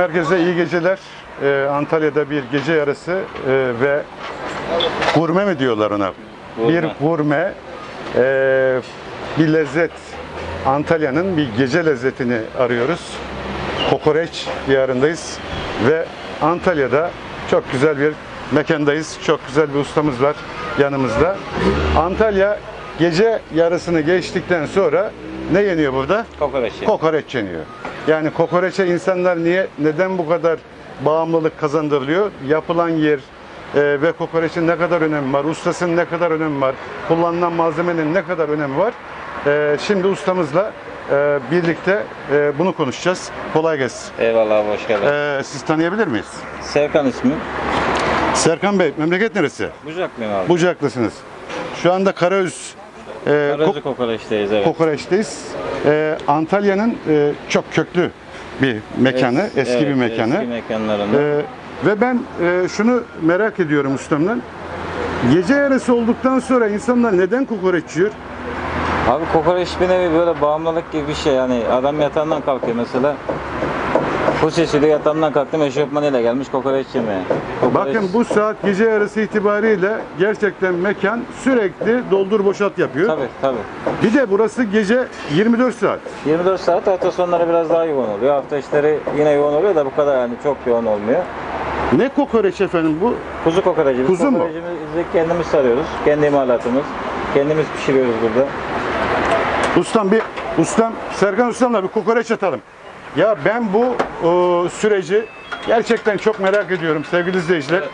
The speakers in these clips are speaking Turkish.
Merkeze iyi geceler. Ee, Antalya'da bir gece yarısı e, ve gurme mi diyorlar ona? Gurme. Bir gurme, e, bir lezzet. Antalya'nın bir gece lezzetini arıyoruz. Kokoreç diyarındayız ve Antalya'da çok güzel bir mekandayız. Çok güzel bir ustamız var yanımızda. Antalya gece yarısını geçtikten sonra ne yeniyor burada? Kokoreçi. kokoreç yeniyor. Yani kokoreçe insanlar niye, neden bu kadar bağımlılık kazandırılıyor? Yapılan yer e, ve kokoreçin ne kadar önemi var, ustasının ne kadar önemi var, kullanılan malzemenin ne kadar önemi var? E, şimdi ustamızla e, birlikte e, bunu konuşacağız. Kolay gelsin. Eyvallah abi hoş geldin. E, siz tanıyabilir miyiz? Serkan ismi. Serkan Bey, memleket neresi? Bucaklıyım abi. Bucaklısınız. Şu anda Karaüz e, Karaözü kokoreçteyiz evet. Kokoreç'teyiz. E, Antalya'nın e, çok köklü bir mekanı, Es- eski evet, bir mekanı. Eski mekanlarında. Ee, ve ben e, şunu merak ediyorum ustamdan. Gece yarısı olduktan sonra insanlar neden kokoreç yiyor? Abi kokoreç bir nevi böyle bağımlılık gibi bir şey yani adam yatağından kalkıyor mesela. Bu sesiyle yatağından kalktım eşofmanıyla gelmiş kokoreç yemeye. Kokoreç- Bakın bu saat gece yarısı itibariyle gerçekten mekan sürekli doldur boşalt yapıyor. Tabii tabii. Bir de burası gece 24 saat. 24 saat hafta sonları biraz daha yoğun oluyor. Hafta işleri yine yoğun oluyor da bu kadar yani çok yoğun olmuyor. Ne kokoreç efendim bu? Kuzu kokorecimiz. Kuzu mu? Kokorecimizi kendimiz sarıyoruz. Kendi imalatımız. Kendimiz pişiriyoruz burada. Ustam bir ustam Serkan ustamla bir kokoreç atalım. Ya ben bu e, süreci gerçekten çok merak ediyorum sevgili izleyiciler. abi.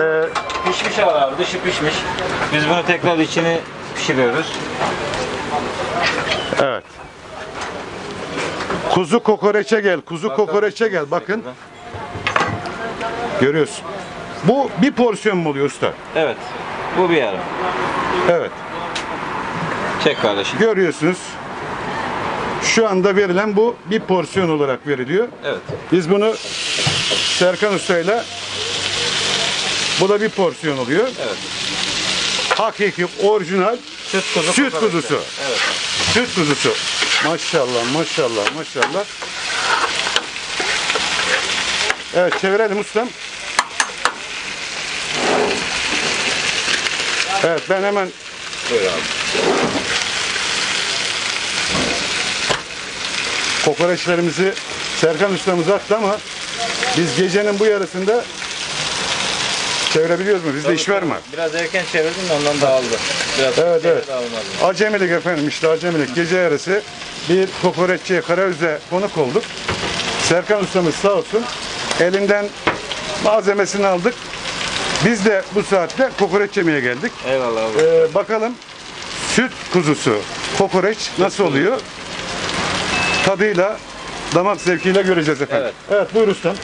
Ee, Pişmiş abi, abi dışı pişmiş. Biz bunu tekrar içini pişiriyoruz. Evet. Kuzu kokoreçe gel, kuzu kokoreçe gel. Bakın görüyorsun. Bu bir porsiyon mu oluyor usta? Evet. Bu bir yarım. Evet. Çek kardeşim. Görüyorsunuz. Şu anda verilen bu bir porsiyon olarak veriliyor. Evet. Biz bunu Serkan Usta'yla bu da bir porsiyon oluyor. Evet. Hakiki orijinal Süt kuzu. Süt kuzusu. Evet. süt kuzusu. Maşallah maşallah maşallah. Evet çevirelim ustam. Evet ben hemen Buyur abi. Kokoreçlerimizi Serkan ustamız attı ama biz gecenin bu yarısında çevirebiliyoruz mu? Bizde iş var mı? Biraz erken çevirdim de ondan dağıldı. Biraz Evet, çevir evet. dağılmadı. Acemilik efendim işte acemilik. Gece yarısı bir kokoreççiye Karayüz'e konuk olduk. Serkan ustamız sağ olsun elinden malzemesini aldık. Biz de bu saatte kokoreç yemeye geldik. Eyvallah abi. Ee, bakalım süt kuzusu kokoreç nasıl oluyor? Tadıyla, damak zevkiyle göreceğiz efendim. Evet. Evet buyur ustam.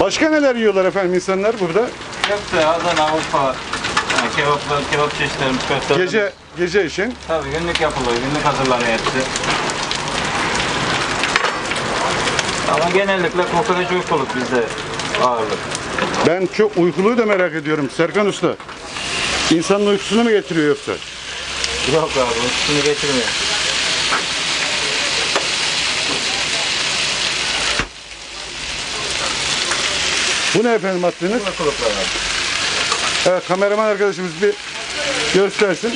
Başka neler yiyorlar efendim insanlar burada? Köfte, Adana, Avrupa, yani kebaplar, kebap çeşitlerimiz, köftelerimiz. Gece gece için. Tabii günlük yapılıyor, günlük hazırlanıyor hepsi. Ama genellikle kokoreç uykuluk bizde ağırlık. Ben çok uykuluyu da merak ediyorum Serkan Usta. İnsanın uykusunu mu getiriyor yoksa? Yok abi, üstünü getirmiyor. Bu ne efendim attığınız? Uykuluklar abi. Evet, kameraman arkadaşımız bir göstersin.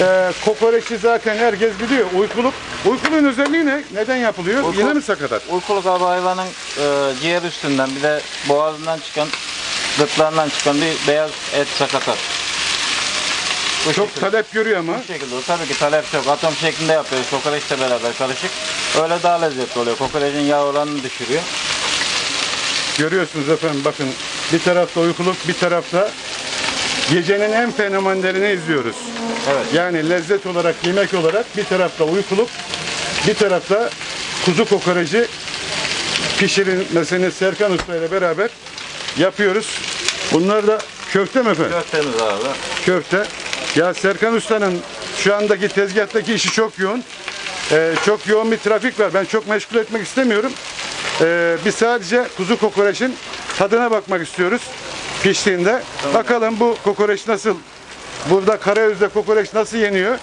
Ee, kokoreçi zaten herkes biliyor. Uykuluk. Uykuluğun özelliği ne? Neden yapılıyor? Uykuluk- Yine mi sakatat? Uykuluk abi hayvanın e, ciğer üstünden bir de boğazından çıkan, gırtlağından çıkan bir beyaz et sakatat. Bu Çok şekilde. talep görüyor ama. Bu şekilde. Tabii ki talep çok. Atom şeklinde yapıyoruz. Kokoreçle beraber karışık. Öyle daha lezzetli oluyor. Kokoreçin yağ oranını düşürüyor. Görüyorsunuz efendim bakın bir tarafta uykuluk bir tarafta gecenin en fenomenlerini izliyoruz. Evet. Yani lezzet olarak, yemek olarak bir tarafta uykuluk, bir tarafta kuzu kokoreci pişirilmesini Serkan Usta ile beraber yapıyoruz. Bunlar da köfte mi efendim? Köftemiz abi. Köfte. Ya Serkan Usta'nın şu andaki tezgahtaki işi çok yoğun. Ee, çok yoğun bir trafik var. Ben çok meşgul etmek istemiyorum. Ee, biz sadece kuzu kokoreçin tadına bakmak istiyoruz piştiğinde. Bakalım bu kokoreç nasıl burada Karayüz'de kokoreç nasıl yeniyor?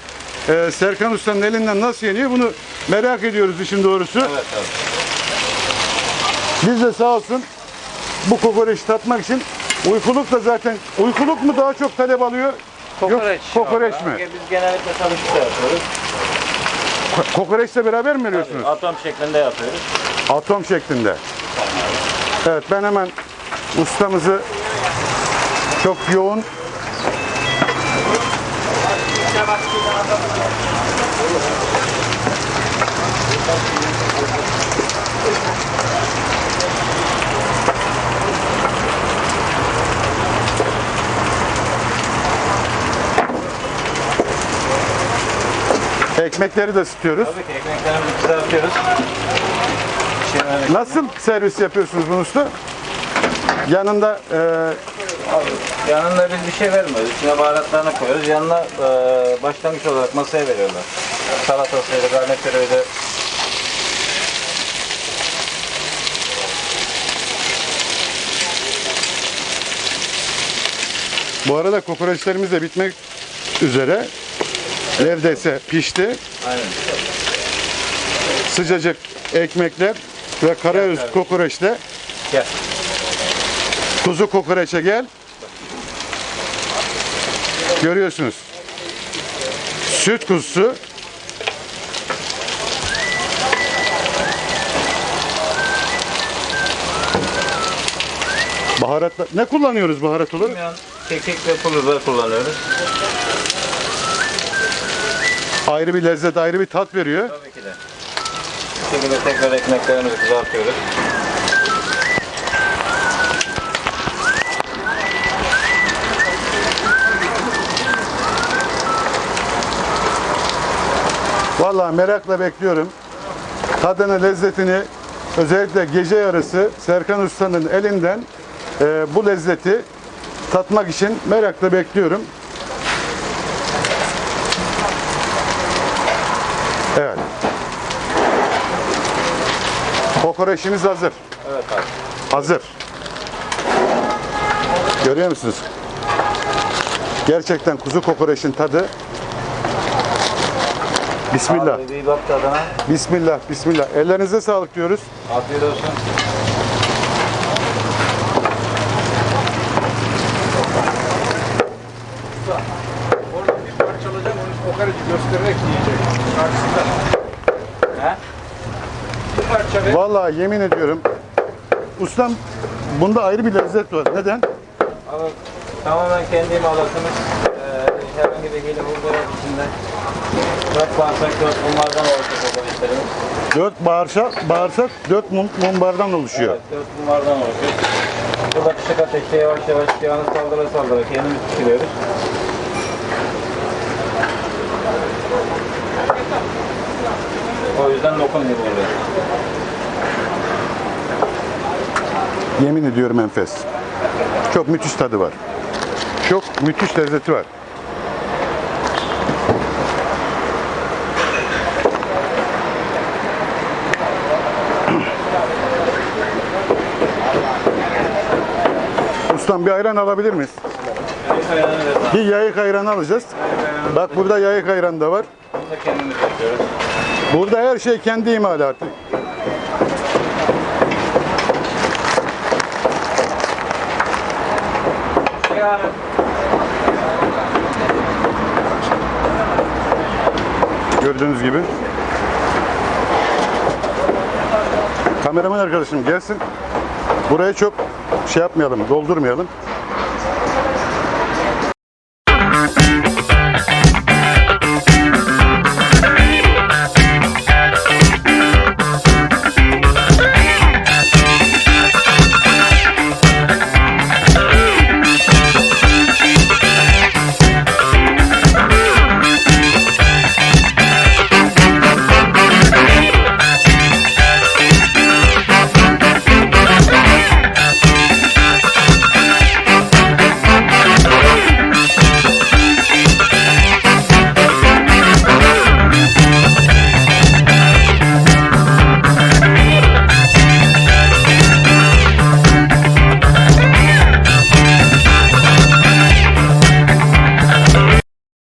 Ee, Serkan Usta'nın elinden nasıl yeniyor? Bunu merak ediyoruz işin doğrusu. Evet abi. Biz de sağ olsun bu kokoreçi tatmak için uykuluk da zaten uykuluk mu daha çok talep alıyor? Kokoreç. Yok, kokoreç mi? Biz genellikle çalışta yapıyoruz. Ko- Kokoreçle beraber mi veriyorsunuz? Atom şeklinde yapıyoruz. Atom şeklinde. Evet ben hemen ustamızı çok yoğun ekmekleri de ısıtıyoruz. Tabii ki ekmeklerimizi kızartıyoruz. Şimdi Nasıl servis yapıyorsunuz bunu usta? Yanında e, Abi, yanında biz bir şey vermiyoruz. İçine baharatlarını koyuyoruz. Yanına e, başlangıç olarak masaya veriyorlar. Salatasıydı, garnitürüydü. bu arada kokoreçlerimiz de bitmek üzere. Neredeyse pişti. Aynen. Sıcacık ekmekler ve evet. kokoreçle Gel. Kuzu kokoreçe gel. Görüyorsunuz. Süt kuzusu. Baharatlar. Ne kullanıyoruz baharat olarak? Kimyon, kekik ve pul biber kullanıyoruz. Ayrı bir lezzet, ayrı bir tat veriyor. Tabii ki de. Bu şekilde tekrar ekmeklerimizi kızartıyoruz. Vallahi merakla bekliyorum. Tadını, lezzetini özellikle gece yarısı Serkan Usta'nın elinden e, bu lezzeti tatmak için merakla bekliyorum. Evet. Kokoreçimiz hazır. Evet abi. Hazır. Görüyor musunuz? Gerçekten kuzu kokoreçin tadı. Bismillah. Abi bak tadına. Bismillah, bismillah. Ellerinize sağlık diyoruz. Afiyet olsun. Orada bir parça alacağım, onu kokoreçi göstererek yiyecek. Karşısında. He? Bir parça ver. Vallahi yemin ediyorum. Ustam bunda ayrı bir lezzet var. Neden? Abi tamamen kendi imalatımız. Herhangi bir hile yok içinde. Dört bağırsak, dört bunlardan oluşuyor kokoreçlerimiz. Dört bağırsak, bağırsak dört mum, mumbardan oluşuyor. Evet, dört bunlardan oluşuyor. Burada kısık ateşte yavaş yavaş yağını saldıra saldıra kendimiz pişiriyoruz. O yüzden lokum gibi oluyor. Yemin ediyorum enfes. Çok müthiş tadı var. Çok müthiş lezzeti var. Ustam bir ayran alabilir miyiz? Bir yayık ayranı alacağız. Bak burada yayık ayran da var. Burada her şey kendi imalatı. Gördüğünüz gibi. Kameraman arkadaşım gelsin. Burayı çok şey yapmayalım, doldurmayalım.